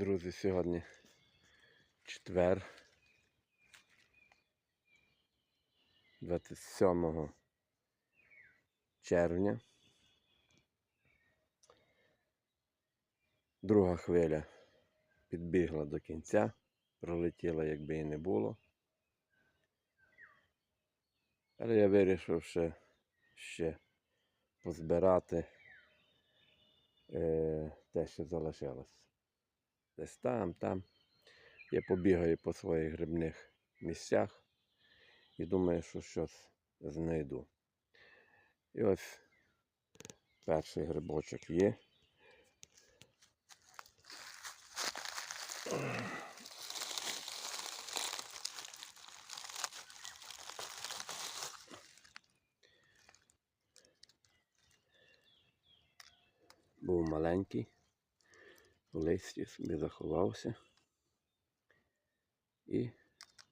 Друзі, сьогодні четвер. 27 червня. Друга хвиля підбігла до кінця, пролетіла, якби і не було. Але я вирішив ще, ще позбирати е, те, що залишилось. Десь там, там. Я побігаю по своїх грибних місцях і думаю, що щось знайду. І ось перший грибочок є. Був маленький, листі собі заховався і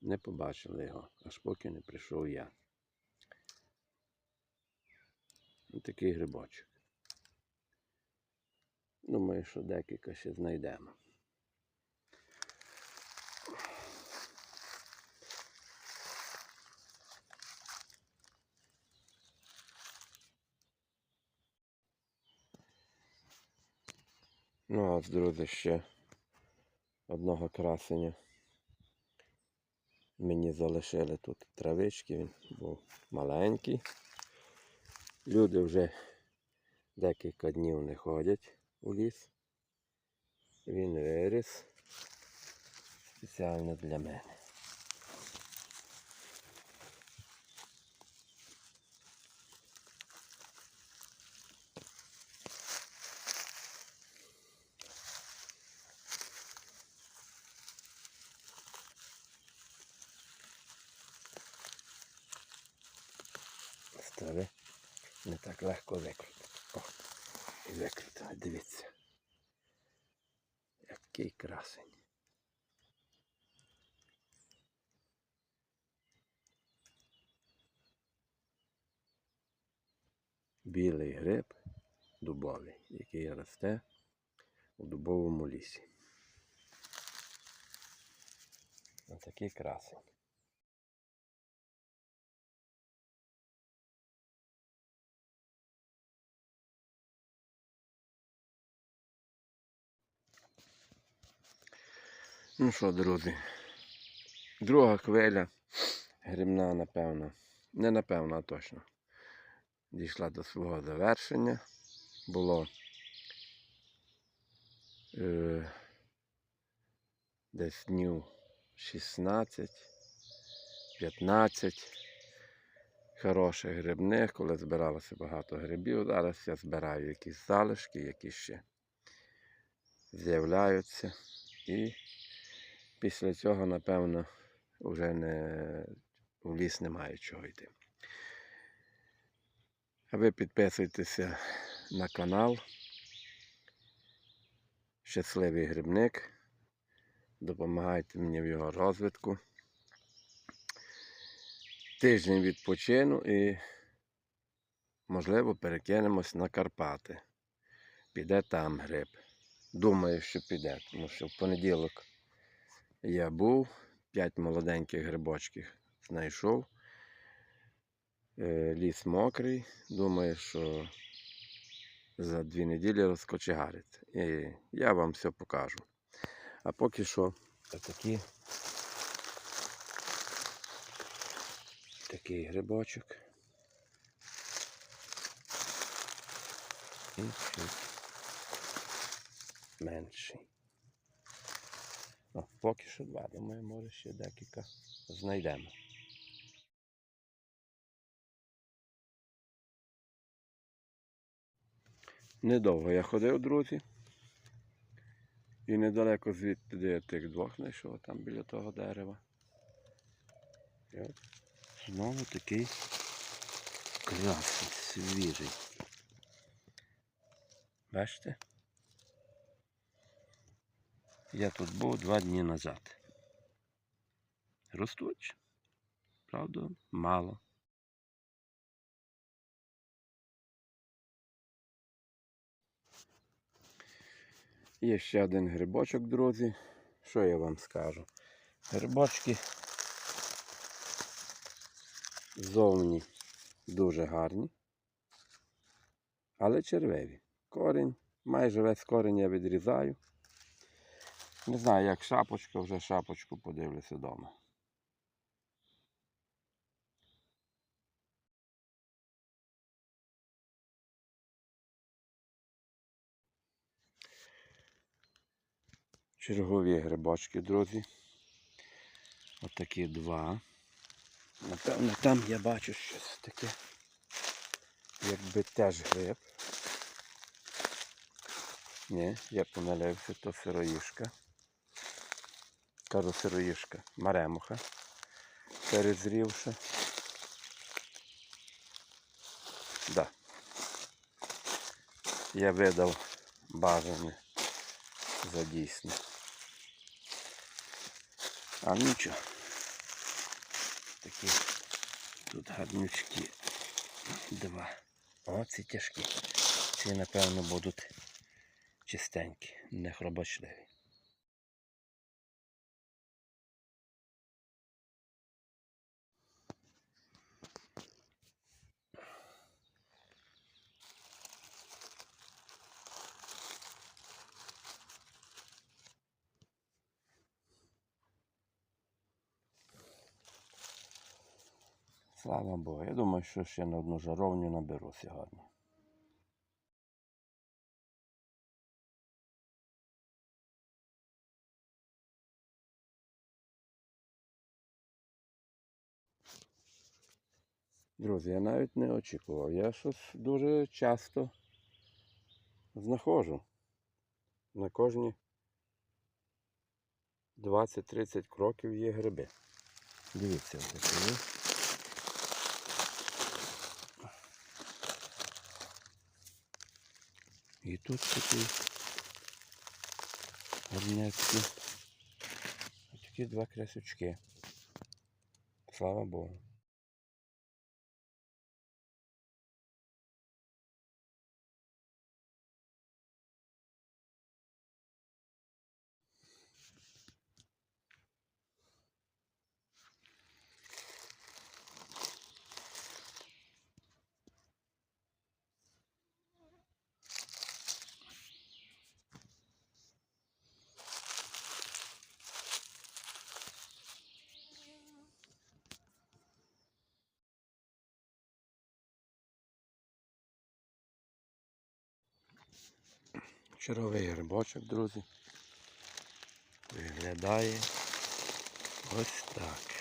не побачили його, аж поки не прийшов я. Ось такий грибочок. Думаю, що декілька ще знайдемо. Ну, ось, друзі, ще одного красення. Мені залишили тут травички, він був маленький. Люди вже декілька днів не ходять у ліс. Він виріс спеціально для мене. Так легко викрутити. О, і викрутили, дивіться. Який красень. Білий гриб дубовий, який росте у дубовому лісі. Ось такий красень. Ну що, друзі, друга хвиля грибна, напевно, не напевно, а точно. Дійшла до свого завершення. Було е, десь днів 16, 15 хороших грибних, коли збиралося багато грибів. Зараз я збираю якісь залишки, які ще з'являються. І після цього, напевно, вже не, в ліс немає чого йти. А ви підписуйтеся на канал. Щасливий грибник. Допомагайте мені в його розвитку. Тиждень відпочину і, можливо, перекинемось на Карпати. Піде там гриб. Думаю, що піде, тому що в понеділок я був, 5 молоденьких грибочків знайшов. Е, Ліс мокрий. Думаю, що за дві неділі розкочегариться. І я вам все покажу. А поки що такі такий грибочок. І менший. О, поки що два, думаю, може ще декілька знайдемо. Недовго я ходив, друзі. І недалеко звідти, де я тих двох знайшов, там біля того дерева. І от знову такий красний, свіжий. Бачите? Я тут був два дні назад. Ростуть. Правда, мало. Є ще один грибочок, друзі. Що я вам скажу? Грибочки зовні дуже гарні, але червиві. Корінь, майже весь корінь я відрізаю. Не знаю, як шапочка, вже шапочку подивлюся вдома. Чергові грибочки, друзі. Отакі два. Напевно, там я бачу щось таке. Якби теж гриб. Ні, я помилився, то сироїшка. Кажу сироїшка. Маремуха. Перезрівша. Да. Я видав бажане за дійсне. А нічого. Такі тут гарнючки два. О, ці тяжкі. Ці, напевно, будуть чистенькі, не хробочливі. Слава Богу. Я думаю, що ще на одну жаровню наберу сьогодні. Друзі, я навіть не очікував. Я щось дуже часто знаходжу. На кожні 20-30 кроків є гриби. Дивіться, ось такі. І тут такі гарнецькі. Ось такі два крясочки. Слава Богу. Черговий грибочок, друзі. Виглядає ось так.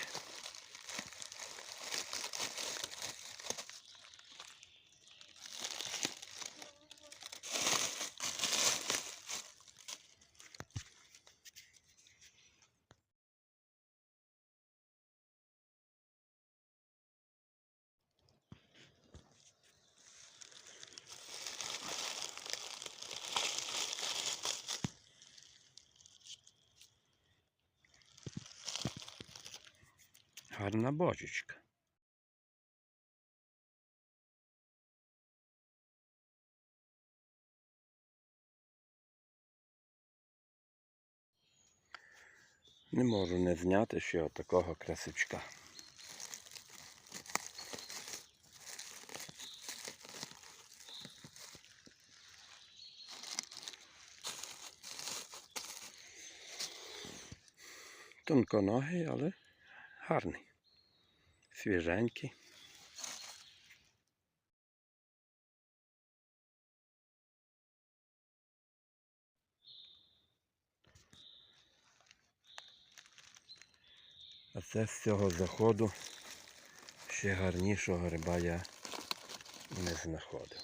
Гарна бочечка. Не можу не зняти ще отакого красичка. Тонконогий, але гарний. Свіженький. А це з цього заходу ще гарнішого гриба я не знаходив.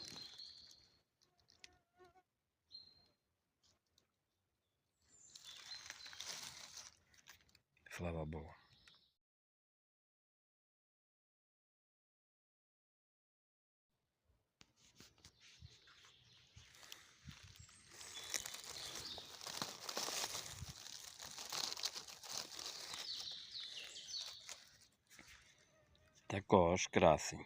Слава Богу. Tako, škrasi.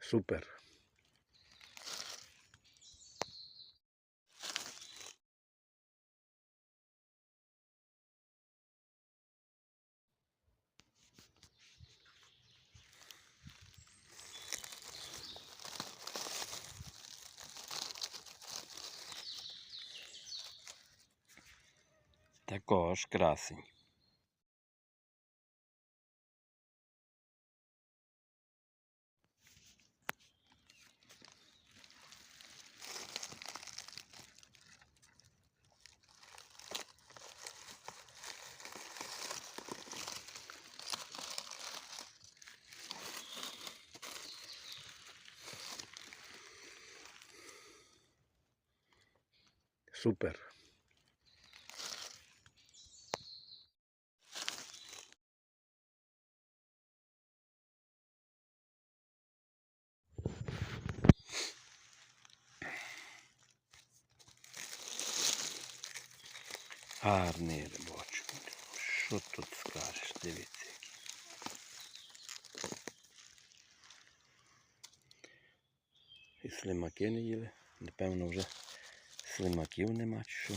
Super. Також красень. Супер. Дивіться. І слимаки не їли. Напевно, вже слимаків нема чи що.